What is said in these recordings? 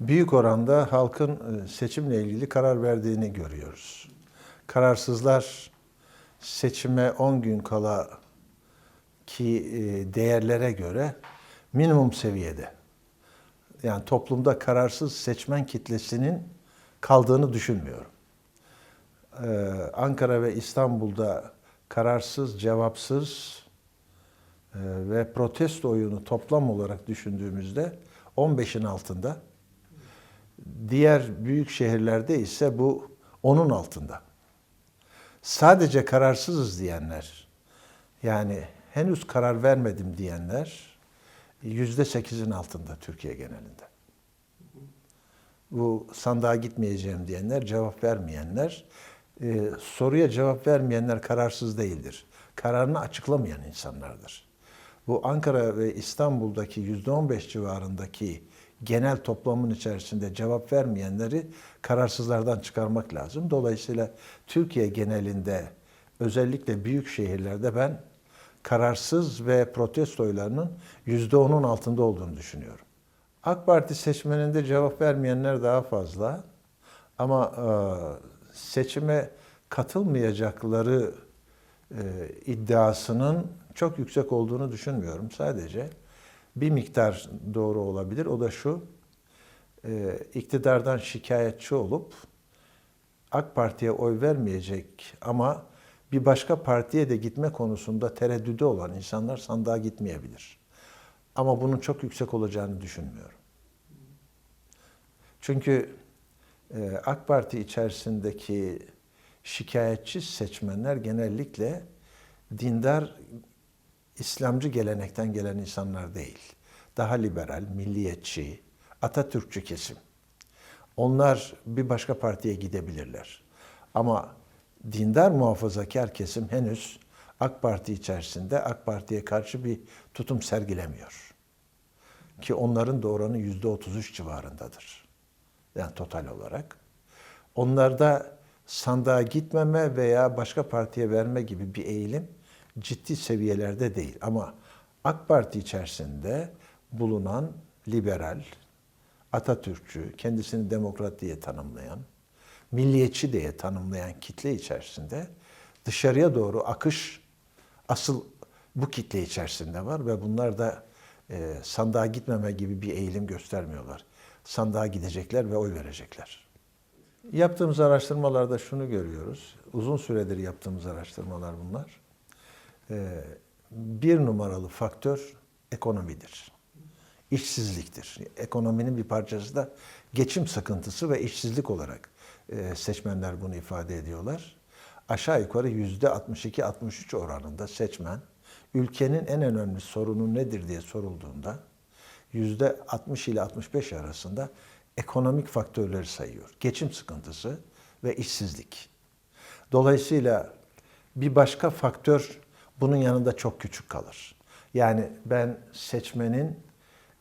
büyük oranda halkın e, seçimle ilgili karar verdiğini görüyoruz. Kararsızlar seçime 10 gün kala ki e, değerlere göre minimum seviyede. Yani toplumda kararsız seçmen kitlesinin kaldığını düşünmüyorum. Ee, Ankara ve İstanbul'da kararsız, cevapsız e, ve protesto oyunu toplam olarak düşündüğümüzde 15'in altında. Diğer büyük şehirlerde ise bu onun altında. Sadece kararsızız diyenler, yani henüz karar vermedim diyenler yüzde sekizin altında Türkiye genelinde. Bu sandığa gitmeyeceğim diyenler, cevap vermeyenler, e, soruya cevap vermeyenler kararsız değildir. Kararını açıklamayan insanlardır. Bu Ankara ve İstanbul'daki yüzde on beş civarındaki genel toplamın içerisinde cevap vermeyenleri kararsızlardan çıkarmak lazım. Dolayısıyla Türkiye genelinde özellikle büyük şehirlerde ben kararsız ve protestoylarının yüzde onun altında olduğunu düşünüyorum. AK Parti seçmeninde cevap vermeyenler daha fazla ama e, seçime katılmayacakları e, iddiasının çok yüksek olduğunu düşünmüyorum. Sadece bir miktar doğru olabilir. O da şu, e, iktidardan şikayetçi olup AK Parti'ye oy vermeyecek ama bir başka partiye de gitme konusunda tereddüdü olan insanlar sandığa gitmeyebilir. Ama bunun çok yüksek olacağını düşünmüyorum. Çünkü e, AK Parti içerisindeki şikayetçi seçmenler genellikle dindar İslamcı gelenekten gelen insanlar değil. Daha liberal, milliyetçi, Atatürkçü kesim. Onlar bir başka partiye gidebilirler. Ama dindar muhafazakar kesim henüz AK Parti içerisinde AK Parti'ye karşı bir tutum sergilemiyor. Ki onların da oranı yüzde 33 civarındadır. Yani total olarak. Onlarda sandığa gitmeme veya başka partiye verme gibi bir eğilim ciddi seviyelerde değil. Ama AK Parti içerisinde bulunan liberal, Atatürkçü, kendisini demokrat diye tanımlayan, milliyetçi diye tanımlayan kitle içerisinde dışarıya doğru akış asıl bu kitle içerisinde var ve bunlar da e, sandığa gitmeme gibi bir eğilim göstermiyorlar. Sandığa gidecekler ve oy verecekler. Yaptığımız araştırmalarda şunu görüyoruz. Uzun süredir yaptığımız araştırmalar bunlar. Ee, bir numaralı faktör ekonomidir. İşsizliktir. Ekonominin bir parçası da geçim sıkıntısı ve işsizlik olarak e, seçmenler bunu ifade ediyorlar. Aşağı yukarı yüzde 62-63 oranında seçmen ülkenin en önemli sorunu nedir diye sorulduğunda yüzde 60 ile 65 arasında ekonomik faktörleri sayıyor. Geçim sıkıntısı ve işsizlik. Dolayısıyla bir başka faktör bunun yanında çok küçük kalır. Yani ben seçmenin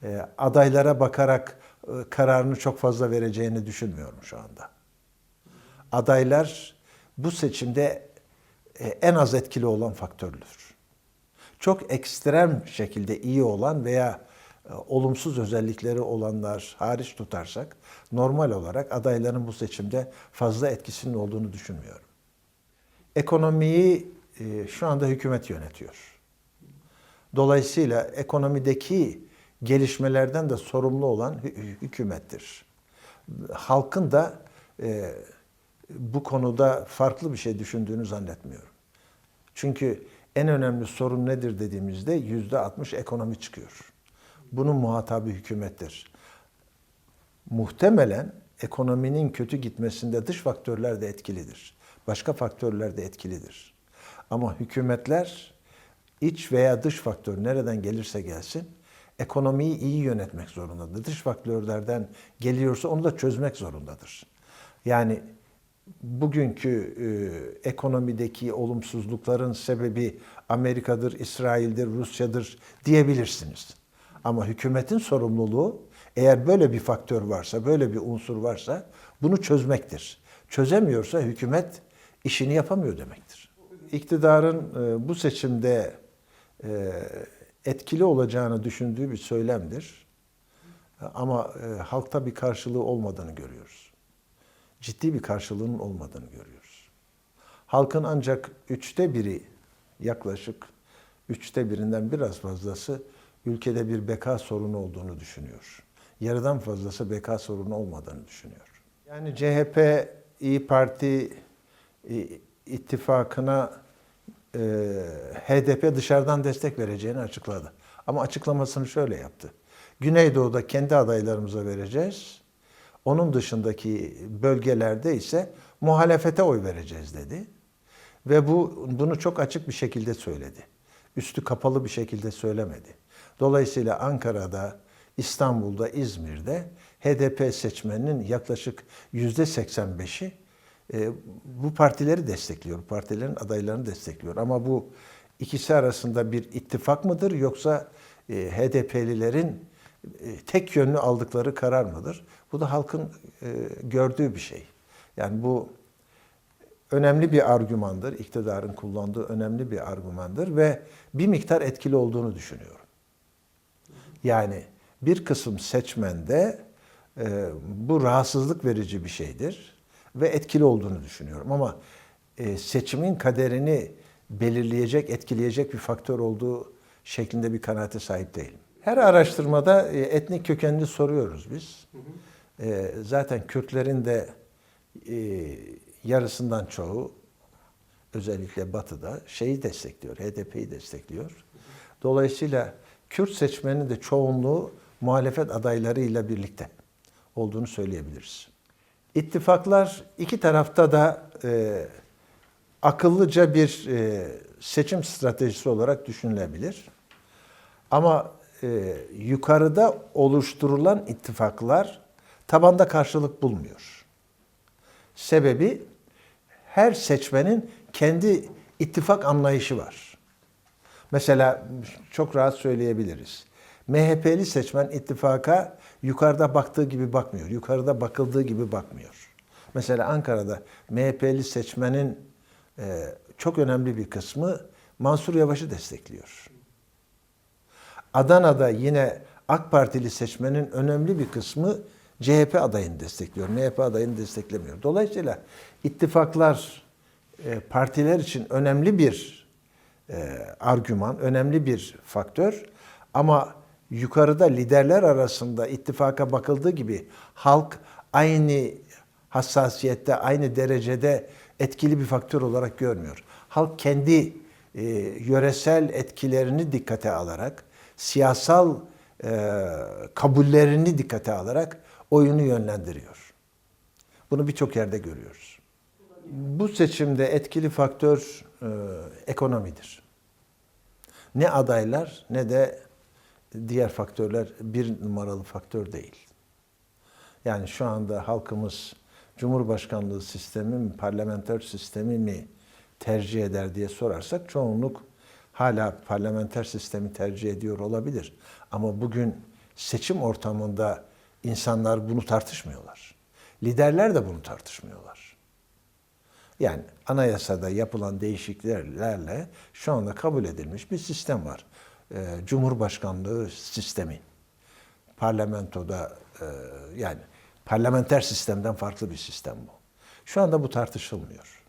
e, adaylara bakarak e, kararını çok fazla vereceğini düşünmüyorum şu anda. Adaylar bu seçimde e, en az etkili olan faktördür. Çok ekstrem şekilde iyi olan veya e, olumsuz özellikleri olanlar hariç tutarsak normal olarak adayların bu seçimde fazla etkisinin olduğunu düşünmüyorum. Ekonomiyi e, şu anda hükümet yönetiyor. Dolayısıyla ekonomideki gelişmelerden de sorumlu olan hükümettir. Halkın da e, bu konuda farklı bir şey düşündüğünü zannetmiyorum. Çünkü en önemli sorun nedir dediğimizde yüzde 60 ekonomi çıkıyor. Bunun muhatabı hükümettir. Muhtemelen ekonominin kötü gitmesinde dış faktörler de etkilidir. Başka faktörler de etkilidir. Ama hükümetler iç veya dış faktör nereden gelirse gelsin ekonomiyi iyi yönetmek zorundadır. Dış faktörlerden geliyorsa onu da çözmek zorundadır. Yani bugünkü e, ekonomideki olumsuzlukların sebebi Amerika'dır, İsrail'dir, Rusya'dır diyebilirsiniz. Ama hükümetin sorumluluğu eğer böyle bir faktör varsa, böyle bir unsur varsa bunu çözmektir. Çözemiyorsa hükümet işini yapamıyor demektir. İktidarın e, bu seçimde e, etkili olacağını düşündüğü bir söylemdir. Ama e, halkta bir karşılığı olmadığını görüyoruz. Ciddi bir karşılığının olmadığını görüyoruz. Halkın ancak üçte biri yaklaşık üçte birinden biraz fazlası ülkede bir beka sorunu olduğunu düşünüyor. Yarıdan fazlası beka sorunu olmadığını düşünüyor. Yani CHP, İyi Parti ittifakına e, HDP dışarıdan destek vereceğini açıkladı. Ama açıklamasını şöyle yaptı. Güneydoğu'da kendi adaylarımıza vereceğiz. Onun dışındaki bölgelerde ise muhalefete oy vereceğiz dedi. Ve bu bunu çok açık bir şekilde söyledi. Üstü kapalı bir şekilde söylemedi. Dolayısıyla Ankara'da, İstanbul'da, İzmir'de HDP seçmeninin yaklaşık yüzde 85'i e, bu partileri destekliyor, partilerin adaylarını destekliyor. Ama bu ikisi arasında bir ittifak mıdır yoksa e, HDP'lilerin e, tek yönlü aldıkları karar mıdır? Bu da halkın e, gördüğü bir şey. Yani bu önemli bir argümandır. iktidarın kullandığı önemli bir argümandır ve bir miktar etkili olduğunu düşünüyorum. Yani bir kısım seçmende e, bu rahatsızlık verici bir şeydir ve etkili olduğunu düşünüyorum. Ama e, seçimin kaderini belirleyecek, etkileyecek bir faktör olduğu şeklinde bir kanaate sahip değilim. Her araştırmada e, etnik kökenli soruyoruz biz. E, zaten Kürtlerin de yarısından çoğu özellikle Batı'da şeyi destekliyor, HDP'yi destekliyor. Dolayısıyla Kürt seçmenin de çoğunluğu muhalefet adaylarıyla birlikte olduğunu söyleyebiliriz. İttifaklar iki tarafta da e, akıllıca bir e, seçim stratejisi olarak düşünülebilir. Ama e, yukarıda oluşturulan ittifaklar tabanda karşılık bulmuyor. Sebebi her seçmenin kendi ittifak anlayışı var. Mesela çok rahat söyleyebiliriz. MHP'li seçmen ittifaka yukarıda baktığı gibi bakmıyor. Yukarıda bakıldığı gibi bakmıyor. Mesela Ankara'da MHP'li seçmenin e, çok önemli bir kısmı Mansur Yavaş'ı destekliyor. Adana'da yine AK Partili seçmenin önemli bir kısmı CHP adayını destekliyor. MHP adayını desteklemiyor. Dolayısıyla ittifaklar e, partiler için önemli bir e, argüman, önemli bir faktör. Ama yukarıda liderler arasında ittifaka bakıldığı gibi halk aynı hassasiyette, aynı derecede etkili bir faktör olarak görmüyor. Halk kendi e, yöresel etkilerini dikkate alarak, siyasal e, kabullerini dikkate alarak oyunu yönlendiriyor. Bunu birçok yerde görüyoruz. Bu seçimde etkili faktör e, ekonomidir. Ne adaylar ne de diğer faktörler bir numaralı faktör değil. Yani şu anda halkımız Cumhurbaşkanlığı sistemi mi, parlamenter sistemi mi tercih eder diye sorarsak çoğunluk hala parlamenter sistemi tercih ediyor olabilir. Ama bugün seçim ortamında insanlar bunu tartışmıyorlar. Liderler de bunu tartışmıyorlar. Yani anayasada yapılan değişikliklerle şu anda kabul edilmiş bir sistem var. Ee, Cumhurbaşkanlığı sistemi. Parlamentoda e, yani parlamenter sistemden farklı bir sistem bu. Şu anda bu tartışılmıyor.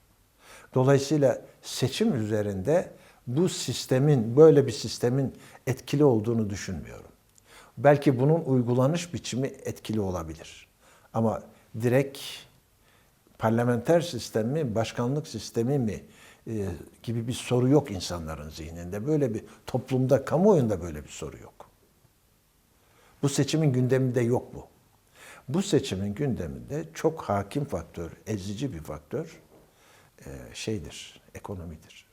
Dolayısıyla seçim üzerinde bu sistemin, böyle bir sistemin etkili olduğunu düşünmüyorum. Belki bunun uygulanış biçimi etkili olabilir. Ama direkt parlamenter sistem mi, başkanlık sistemi mi e, gibi bir soru yok insanların zihninde. Böyle bir toplumda, kamuoyunda böyle bir soru yok. Bu seçimin gündeminde yok bu. Bu seçimin gündeminde çok hakim faktör, ezici bir faktör e, şeydir, ekonomidir.